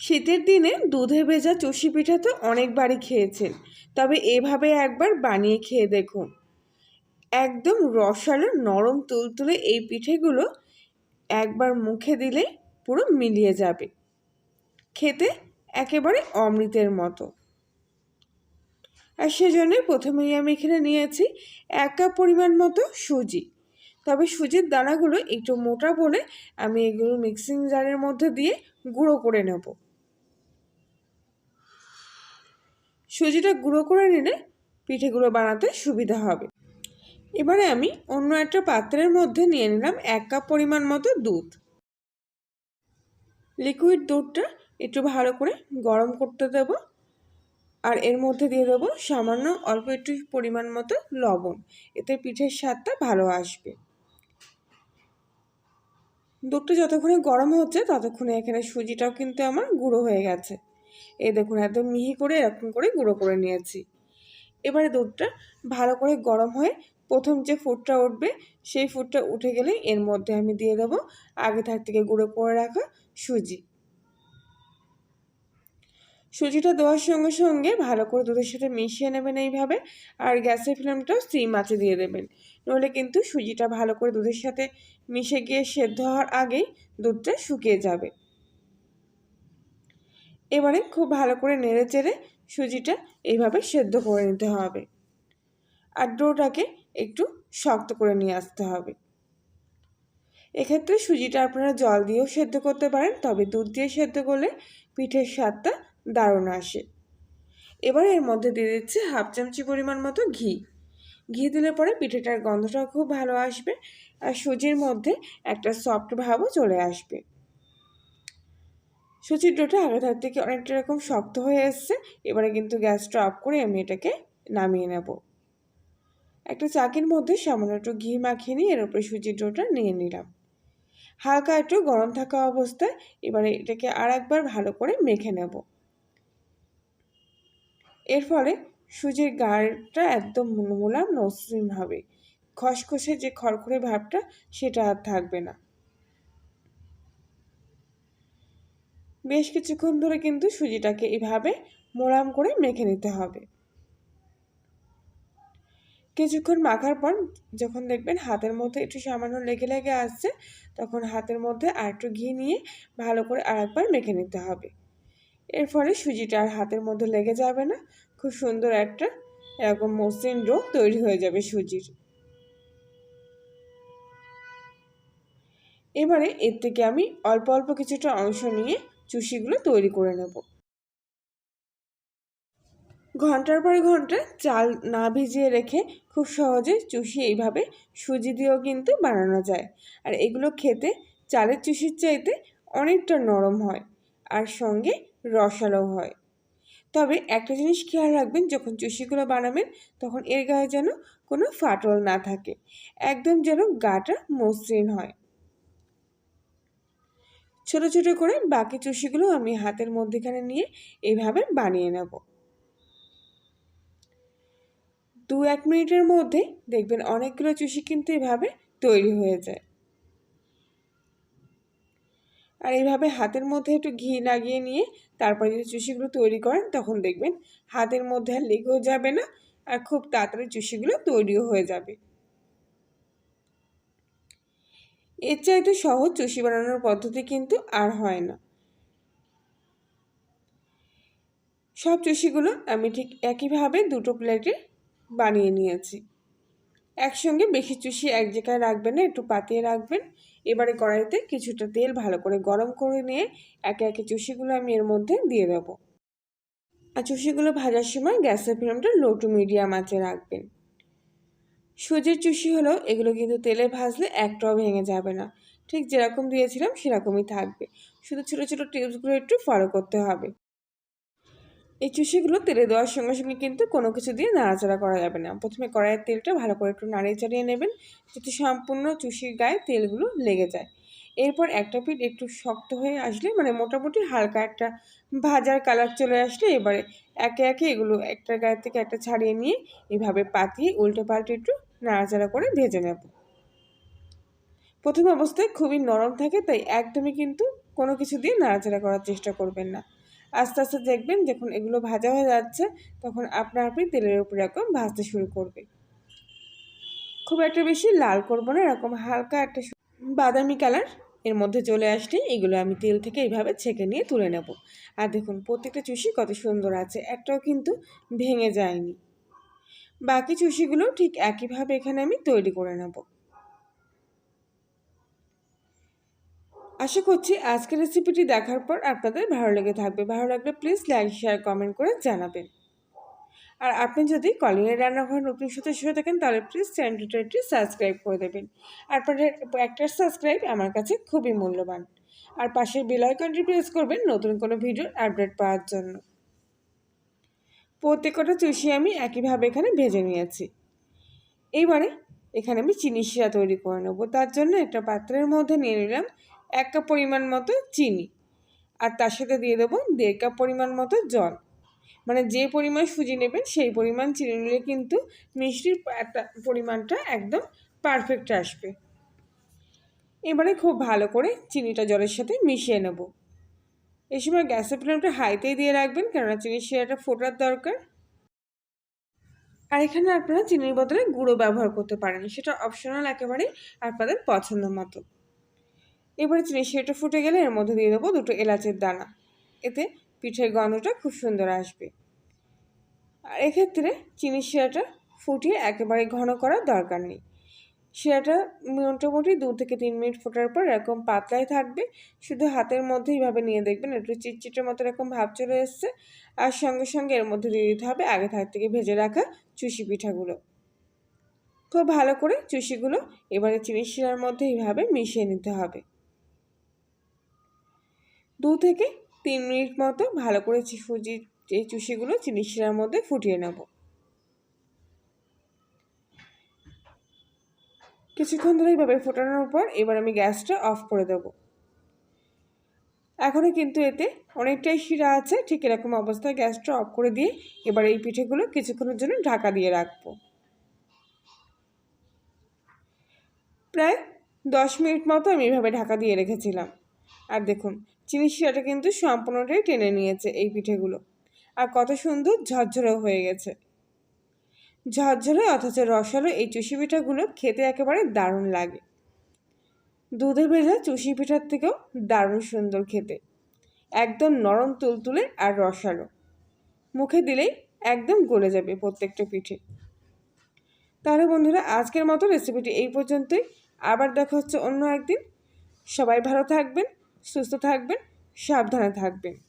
শীতের দিনে দুধে ভেজা চষি পিঠা তো অনেকবারই খেয়েছেন। তবে এভাবে একবার বানিয়ে খেয়ে দেখুন। একদম রসালো, নরম, তুলতুলে এই পিঠেগুলো একবার মুখে দিলে পুরো মিলিয়ে যাবে। খেতে একেবারে অমৃতের মতো। আর সেজন্য প্রথমেই আমি এখানে নিয়েছি এক কাপ পরিমাণ মতো সুজি। তবে সুজির দানাগুলো একটু মোটা বলে আমি এগুলো মিক্সিং জারের মধ্যে দিয়ে গুঁড়ো করে নেব। সুজিটা গুঁড়ো করে নিলে পিঠেগুলো বানাতে সুবিধা হবে। এবারে আমি অন্য একটা পাত্রের মধ্যে নিয়ে নিলাম এক কাপ পরিমাণ মতো দুধ। লিকুইড দুধটা একটু ভালো করে গরম করতে দেব আর এর মধ্যে দিয়ে দেবো সামান্য অল্প একটু পরিমাণ মতো লবণ। এতে পিঠের স্বাদটা ভালো আসবে। দুধটা যতক্ষণে গরম হচ্ছে ততক্ষণে এখানে সুজিটাও কিন্তু আমার গুঁড়ো হয়ে গেছে। এই দেখুন, একদম মিহি করে এরকম করে গুঁড়ো করে নিয়েছি। এবারে দুধটা ভালো করে গরম হয়ে প্রথম যে ফুটটা উঠবে, সেই ফুটটা উঠে গেলে এর মধ্যে আমি দিয়ে দেবো আগে থাক থেকে গুঁড়ো করে রাখা সুজি। সুজিটা দেওয়ার সঙ্গে সঙ্গে ভালো করে দুধের সাথে মিশিয়ে নেবেন এইভাবে, আর গ্যাসের ফ্লেমটাও সিম আছে দিয়ে দেবেন। নইলে কিন্তু সুজিটা ভালো করে দুধের সাথে মিশে গিয়ে সেদ্ধ হওয়ার আগেই দুধটা শুকিয়ে যাবে। এবারে খুব ভালো করে নেড়ে চেড়ে সুজিটা এইভাবে সেদ্ধ করে নিতে হবে। আর ডোটাকে একটু শক্ত করে নিয়ে আসতে হবে। এক্ষেত্রে সুজিটা আপনারা জল দিয়েও সেদ্ধ করতে পারেন, তবে দুধ দিয়ে সেদ্ধ করলে পিঠের স্বাদটা দারুণ আসে। এবার এর মধ্যে দিয়ে দিচ্ছে হাফ চামচি পরিমাণ মতো ঘি। ঘি দিলে পরে পিঠেটার গন্ধটাও খুব ভালো আসবে, আর সুজির মধ্যে একটা সফট ভাবও চলে আসবে। সুজির ডোটা আগে থাক থেকে অনেকটা এরকম শক্ত হয়ে এসছে। এবারে কিন্তু গ্যাসটা অফ করে আমি এটাকে নামিয়ে নেব। একটা চাকির মধ্যে সামান্য একটু ঘি মাখিয়ে নিয়ে এর উপরে সুজির ডোটা নিয়ে নিলাম। হালকা একটু গরম থাকা অবস্থায় এবারে এটাকে আর একবার ভালো করে মেখে নেব। এর ফলে সুজির গাঢ়টা একদম মোলাম মসৃণ হবে। খসখসে যে খড়খড়ে ভাবটা সেটা আর থাকবে না। বেশ কিছুক্ষণ ধরে কিন্তু সুজিটাকে এভাবে মোলাম করে মেখে নিতে হবে। কিছুক্ষণ মাখার পর যখন দেখবেন হাতের মধ্যে একটু সামান্য লেগে লেগে আসছে, তখন হাতের মধ্যে আর একটু ঘি নিয়ে ভালো করে আরেকবার মেখে নিতে হবে। এর ফলে সুজিটা আর হাতের মধ্যে লেগে যাবে না। খুব সুন্দর একটা এরকম মসৃণ ডো তৈরি হয়ে যাবে সুজির। এবারে এর থেকে আমি অল্প অল্প কিছুটা অংশ নিয়ে চুষিগুলো তৈরি করে নেব। ঘণ্টার পর ঘণ্টা চাল না ভিজিয়ে রেখে খুব সহজে চুষি এইভাবে সুজি দিয়েও কিন্তু বানানো যায়। আর এগুলো খেতে চালের চুষির চাইতে অনেকটা নরম হয় আর সঙ্গে রসালো হয়। তবে একটা জিনিস খেয়াল রাখবেন, যখন চুষিগুলো বানাবেন তখন এর গায়ে যেন কোনো ফাটল না থাকে। একদম যেন গাটা মসৃণ হয়। ছোট ছোট করে বাকি চুষিগুলো আমি হাতের মধ্যেখানে নিয়ে এইভাবে বানিয়ে নেব। দু এক মিনিটের মধ্যে দেখবেন অনেকগুলো চুষি কিন্তু এভাবে তৈরি হয়ে যায়। আর এইভাবে হাতের মধ্যে একটু ঘি লাগিয়ে নিয়ে তারপরে যদি চুষিগুলো তৈরি করেন তখন দেখবেন হাতের মধ্যে আর লেগেও যাবে না আর খুব তাড়াতাড়ি চুষিগুলো তৈরিও হয়ে যাবে। এর চাইতে সহজ চুষি বানানোর পদ্ধতি কিন্তু আর হয় না। সব চুষিগুলো আমি ঠিক একইভাবে দুটো প্লেটে বানিয়ে নিয়েছি। একসঙ্গে বেশি চুষি এক জায়গায় রাখবেন না, একটু পাতিয়ে রাখবেন। এবারে কড়াইতে কিছুটা তেল ভালো করে গরম করে নিয়ে একে একে চুষিগুলো আমি এর মধ্যে দিয়ে দেবো। আর চুষিগুলো ভাজার সময় গ্যাসের ফ্লেমটা লো টু মিডিয়াম আঁচে রাখবেন। সুজির চুষি হলো এগুলো কিন্তু তেলে ভাজলে একটাও ভেঙে যাবে না। ঠিক যেরকম দিয়েছিলাম সেরকমই থাকবে। শুধু ছোটো ছোটো টিপসগুলো একটু ফলো করতে হবে। এই চুষিগুলো তেলে দেওয়ার সঙ্গে সঙ্গে কিন্তু কোনো কিছু দিয়ে নাড়াচাড়া করা যাবে না। প্রথমে কড়াইয়ের তেলটা ভালো করে একটু নাড়িয়ে চাড়িয়ে নেবেন যাতে সম্পূর্ণ চুষির গায়ে তেলগুলো লেগে যায়। এরপর একটা পিঠ একটু শক্ত হয়ে আসলে মানে মোটামুটি হালকা একটা ভাজার কালার চলে আসলে এবারে একে একে এগুলো একটা গায়ে থেকে একটা ছাড়িয়ে নিয়ে এভাবে পাতিয়ে উল্টে পাল্টে একটু নাড়াচাড়া করে ভেজে নেব। প্রথম অবস্থায় খুবই নরম থাকে, তাই একদমই কিন্তু কোনো কিছু দিয়ে নাড়াচাড়া করার চেষ্টা করবেন না। আস্তে আস্তে দেখবেন যখন এগুলো ভাজা হয়ে যাচ্ছে, তখন আপনা আপনি তেলের উপর এরকম ভাজতে শুরু করবে খুব একটা বেশি লাল করব না, এরকম হালকা একটা বাদামি কালারের মধ্যে চলে আসলে এগুলো আমি তেল থেকে এইভাবে ছেঁকে নিয়ে তুলে নেব। আর দেখুন, প্রত্যেকটা চুষি কত সুন্দর আছে, একটাও কিন্তু ভেঙে যায়নি। বাকি চুষিগুলো ঠিক একইভাবে এখানে আমি তৈরি করে নেব। আশা করছি আজকের রেসিপিটি দেখার পর আপনাদের ভালো লেগে থাকবে। ভালো লাগলে প্লিজ লাইক শেয়ার কমেন্ট করে জানাবেন। আর আপনি যদি কলিনের রান্নাঘর নতুন সাথে শুরু থাকেন, তাহলে প্লিজ চ্যানেলটি সাবস্ক্রাইব করে দেবেন। আপনাদের একটা সাবস্ক্রাইব আমার কাছে খুবই মূল্যবান। আর পাশের বেল আইকনটি প্রেস করবেন নতুন কোনো ভিডিওর আপডেট পাওয়ার জন্য। প্রত্যেকটা চুষি আমি একইভাবে এখানে ভেজে নিয়েছি। এইবারে এখানে আমি চিনি শিরা তৈরি করে নেব। তার জন্য একটা পাত্রের মধ্যে নিয়ে নিলাম এক কাপ পরিমাণ মতো চিনি আর তার সাথে দিয়ে দেবো দেড় কাপ পরিমাণ মতো জল। মানে যে পরিমাণ সুজি নেবেন সেই পরিমাণ চিনি নিলে কিন্তু মিষ্টির একটা পরিমাণটা একদম পারফেক্ট আসবে। এবারে খুব ভালো করে চিনিটা জলের সাথে মিশিয়ে নেব। এই সময় গ্যাসের ফ্লেমটা হাইতেই দিয়ে রাখবেন, কেননা চিনির শিরাটা ফোটার দরকার। আর এখানে আপনারা চিনির বদলে গুঁড়ো ব্যবহার করতে পারেন, সেটা অপশনাল একেবারে আপনাদের পছন্দ মতো। এবারে চিনি শিরাটা ফুটে গেলে এর মধ্যে দিয়ে দেবো দুটো এলাচের দানা। এতে পিঠের গন্ধটা খুব সুন্দর আসবে। আর এক্ষেত্রে চিনির শিরাটা ফুটিয়ে একেবারে ঘন করার দরকার নেই। শিরাটা মোটামুটি দু থেকে তিন মিনিট ফোটার পর এরকম পাতলাই থাকবে। শুধু হাতের মধ্যে এইভাবে নিয়ে দেখবেন, একটু চিটচিটের মতো এরকম ভাব চলে এসছে। আর সঙ্গে সঙ্গে এর মধ্যে দিয়ে দিতে হবে আগে থাক থেকে ভেজে রাখা চুষি পিঠাগুলো। খুব ভালো করে চুষিগুলো এবারে চিনি শিরার মধ্যে এইভাবে মিশিয়ে নিতে হবে। দু থেকে তিন মিনিট মতো ভালো করে সুজি এই চুষিগুলো চিনি শিরার মধ্যে ফুটিয়ে নেব। কিছুক্ষণ ধরে এইভাবে ফোটানোর পর এবার আমি গ্যাসটা অফ করে দেব। এখনও কিন্তু এতে অনেকটাই শিরা আছে, ঠিক এরকম অবস্থায় গ্যাসটা অফ করে দিয়ে এবার এই পিঠেগুলো কিছুক্ষণের জন্য ঢাকা দিয়ে রাখব। প্রায় দশ মিনিট মতো আমি এভাবে ঢাকা দিয়ে রেখেছিলাম। আর দেখুন, চিনি শিরাটা কিন্তু সম্পূর্ণটাই টেনে নিয়েছে এই পিঠেগুলো। আর কত সুন্দর ঝরঝরে হয়ে গেছে। ঝরঝরে অথচ রসালো এই চুষি পিঠাগুলো খেতে একেবারে দারুণ লাগে। দুধে ভেজা চুষি পিঠার থেকেও দারুণ সুন্দর খেতে। একদম নরম তুলতুলে আর রসালো। মুখে দিলেই একদম গলে যাবে প্রত্যেকটা পিঠে। তাহলে বন্ধুরা, আজকের মতো রেসিপিটি এই পর্যন্তই। আবার দেখা হচ্ছে অন্য একদিন। সবাই ভালো থাকবেন, সুস্থ থাকবেন, সাবধানে থাকবেন।